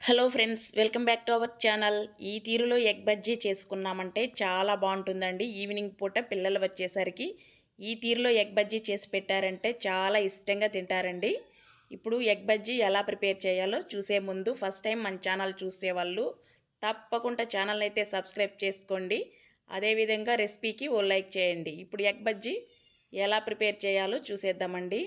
Hello friends welcome back to our channel. ఈ తీరులో egg bajji చేసుకున్నామంటే చాలా బాగుంటుందండి. ఈవినింగ్ పూట పిల్లలు వచ్చేసరికి ఈ తీరులో ఎగ్ బజ్జీ చేసి పెట్టారంటే చాలా ఇష్టంగా తింటారండి. ఇప్పుడు ఎగ్ బజ్జీ ఎలా ప్రిపేర్ చేయాలో చూసే ముందు ఫస్ట్ టైం మన ఛానల్ చూసే వాళ్ళు తప్పకుండా ఛానల్ అయితే సబ్స్క్రైబ్ చేసుకోండి. అదేవిధంగా రెసిపీకి ఓ లైక్ చేయండి. ఇప్పుడు ఎగ్ బజ్జీ ఎలా ప్రిపేర్ చేయాలో చూసేద్దామండి.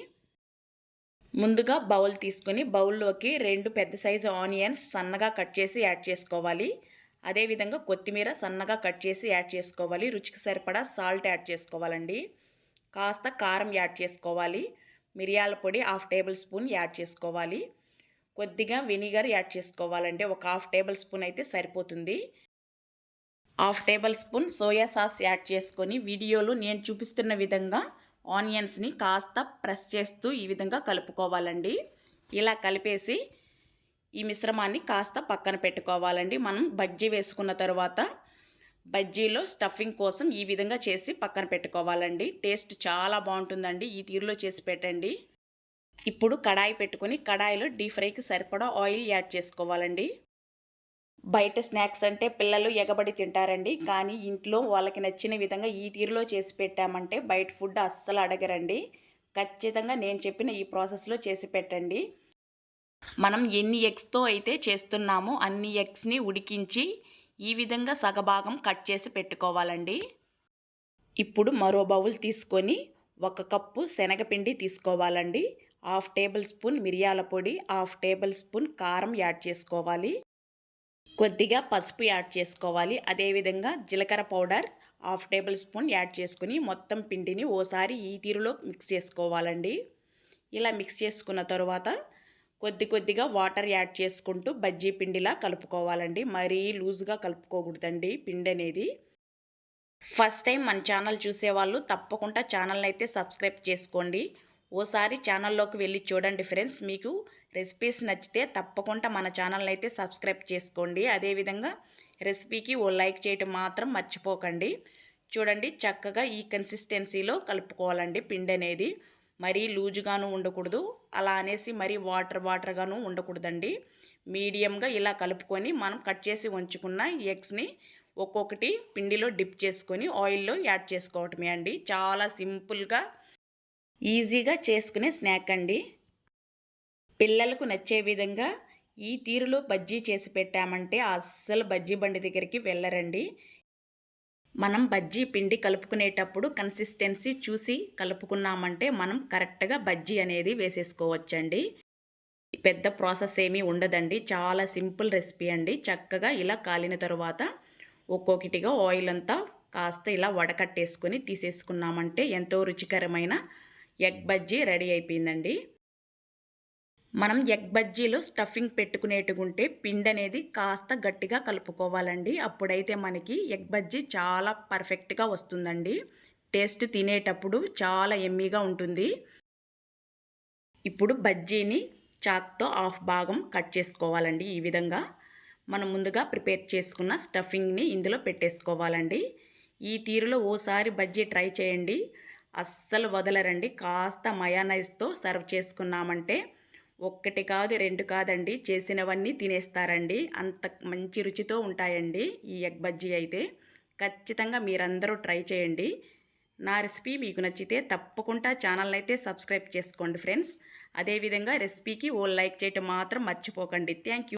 ముందుగా బౌల్ తీసుకొని బౌల్లోకి రెండు పెద్ద సైజు ఆనియన్స్ సన్నగా కట్ చేసి యాడ్ చేసుకోవాలి. అదేవిధంగా కొత్తిమీర సన్నగా కట్ చేసి యాడ్ చేసుకోవాలి. రుచికి సరిపడా సాల్ట్ యాడ్ చేసుకోవాలండి. కాస్త కారం యాడ్ చేసుకోవాలి. మిరియాల పొడి హాఫ్ టేబుల్ స్పూన్ యాడ్ చేసుకోవాలి. కొద్దిగా వెనిగర్ యాడ్ చేసుకోవాలండి. ఒక హాఫ్ టేబుల్ స్పూన్ అయితే సరిపోతుంది. Half tablespoon soya sauce add చేసుకొని వీడియోలో నేను చూపిస్తున్న విధంగా ఆనియన్స్ని కాస్త ప్రెస్ చేస్తూ ఈ విధంగా కలుపుకోవాలండి. ఇలా కలిపేసి ఈ మిశ్రమాన్ని కాస్త పక్కన పెట్టుకోవాలండి. మనం బజ్జీ వేసుకున్న తర్వాత బజ్జీలో స్టఫింగ్ కోసం ఈ విధంగా చేసి పక్కన పెట్టుకోవాలండి. టేస్ట్ చాలా బాగుంటుందండి. ఈ తీరులో చేసి పెట్టండి. ఇప్పుడు కడాయి పెట్టుకొని కడాయిలో డీప్ ఫ్రైకి సరిపడా ఆయిల్ యాడ్ చేసుకోవాలండి. బయట స్నాక్స్ అంటే పిల్లలు ఎగబడి తింటారండి. కానీ ఇంట్లో వాళ్ళకి నచ్చిన విధంగా ఈ తీరులో చేసి పెట్టామంటే బయట ఫుడ్ అస్సలు అడగరండి. ఖచ్చితంగా నేను చెప్పిన ఈ ప్రాసెస్లో చేసి పెట్టండి. మనం ఎన్ని ఎగ్స్తో అయితే చేస్తున్నామో అన్ని ఎగ్స్ని ఉడికించి ఈ విధంగా సగభాగం కట్ చేసి పెట్టుకోవాలండి. ఇప్పుడు మరో బౌల్ తీసుకొని ఒక కప్పు శనగపిండి తీసుకోవాలండి. హాఫ్ టేబుల్ స్పూన్ మిరియాల పొడి హాఫ్ టేబుల్ స్పూన్ కారం యాడ్ చేసుకోవాలి. కొద్దిగా పసుపు యాడ్ చేసుకోవాలి. అదేవిధంగా జీలకర్ర powder half tablespoon add చేసుకుని మొత్తం పిండిని ఓసారి ఈ తీరులో మిక్స్ చేసుకోవాలండి. ఇలా మిక్స్ చేసుకున్న తర్వాత కొద్ది కొద్దిగా వాటర్ యాడ్ చేసుకుంటూ బజ్జీ పిండిలా కలుపుకోవాలండి. మరీ లూజ్గా కలుపుకోకూడదండి పిండి అనేది. ఫస్ట్ టైం మన ఛానల్ చూసేవాళ్ళు తప్పకుండా ఛానల్ని అయితే సబ్స్క్రైబ్ చేసుకోండి. ఓసారి ఛానల్లోకి వెళ్ళి చూడండి ఫ్రెండ్స్. మీకు రెసిపీస్ నచ్చితే తప్పకుండా మన ఛానల్ని అయితే సబ్స్క్రైబ్ చేసుకోండి. అదేవిధంగా రెసిపీకి ఓ లైక్ చేయటం మాత్రం మర్చిపోకండి. చూడండి చక్కగా ఈ కన్సిస్టెన్సీలో కలుపుకోవాలండి పిండి అనేది. మరీ లూజుగాను ఉండకూడదు. అలా అనేసి మరీ వాటర్ వాటర్గాను ఉండకూడదండి. మీడియంగా ఇలా కలుపుకొని మనం కట్ చేసి ఉంచుకున్న ఎగ్స్ని ఒక్కొక్కటి పిండిలో డిప్ చేసుకొని ఆయిల్లో యాడ్ చేసుకోవటమే అండి. చాలా సింపుల్గా ఈజీగా చేసుకునే స్నాక్ అండి. పిల్లలకు నచ్చే విధంగా ఈ తీరులో బజ్జీ చేసి పెట్టామంటే అస్సలు బజ్జీ బండి దగ్గరికి వెళ్ళరండి. మనం బజ్జీ పిండి కలుపుకునేటప్పుడు కన్సిస్టెన్సీ చూసి కలుపుకున్నామంటే మనం కరెక్ట్గా బజ్జీ అనేది వేసేసుకోవచ్చండి. పెద్ద ప్రాసెస్ ఏమీ ఉండదండి. చాలా సింపుల్ రెసిపీ అండి. చక్కగా ఇలా కాలిన తర్వాత ఒక్కొక్కటిగా ఆయిల్ అంతా కాస్త ఇలా వడకట్టేసుకొని తీసేసుకున్నామంటే ఎంతో రుచికరమైన ఎగ్ బజ్జీ రెడీ అయిపోయిందండి. మనం ఎగ్ బజ్జీలో స్టఫింగ్ పెట్టుకునేటుకుంటే పిండి అనేది కాస్త గట్టిగా కలుపుకోవాలండి. అప్పుడైతే మనకి ఎగ్ బజ్జీ చాలా పర్ఫెక్ట్గా వస్తుందండి. టేస్ట్ తినేటప్పుడు చాలా ఎమ్మీగా ఉంటుంది. ఇప్పుడు బజ్జీని చాక్తో హాఫ్ భాగం కట్ చేసుకోవాలండి ఈ విధంగా. మనం ముందుగా ప్రిపేర్ చేసుకున్న స్టఫింగ్ని ఇందులో పెట్టేసుకోవాలండి. ఈ తీరులో ఓసారి బజ్జీ ట్రై చేయండి. అస్సలు వదలరండి. కాస్త మయానైజ్తో సర్వ్ చేసుకున్నామంటే ఒక్కటి కాదు రెండు కాదండి. చేసినవన్నీ తినేస్తారండి. అంత మంచి రుచితో ఉంటాయండి ఈ ఎగ్ బజ్జీ అయితే. ఖచ్చితంగా మీరందరూ ట్రై చేయండి. నా రెసిపీ మీకు నచ్చితే తప్పకుండా ఛానల్ని అయితే సబ్స్క్రైబ్ చేసుకోండి ఫ్రెండ్స్. అదేవిధంగా రెసిపీకి ఓ లైక్ చేయటం మాత్రం మర్చిపోకండి. థ్యాంక్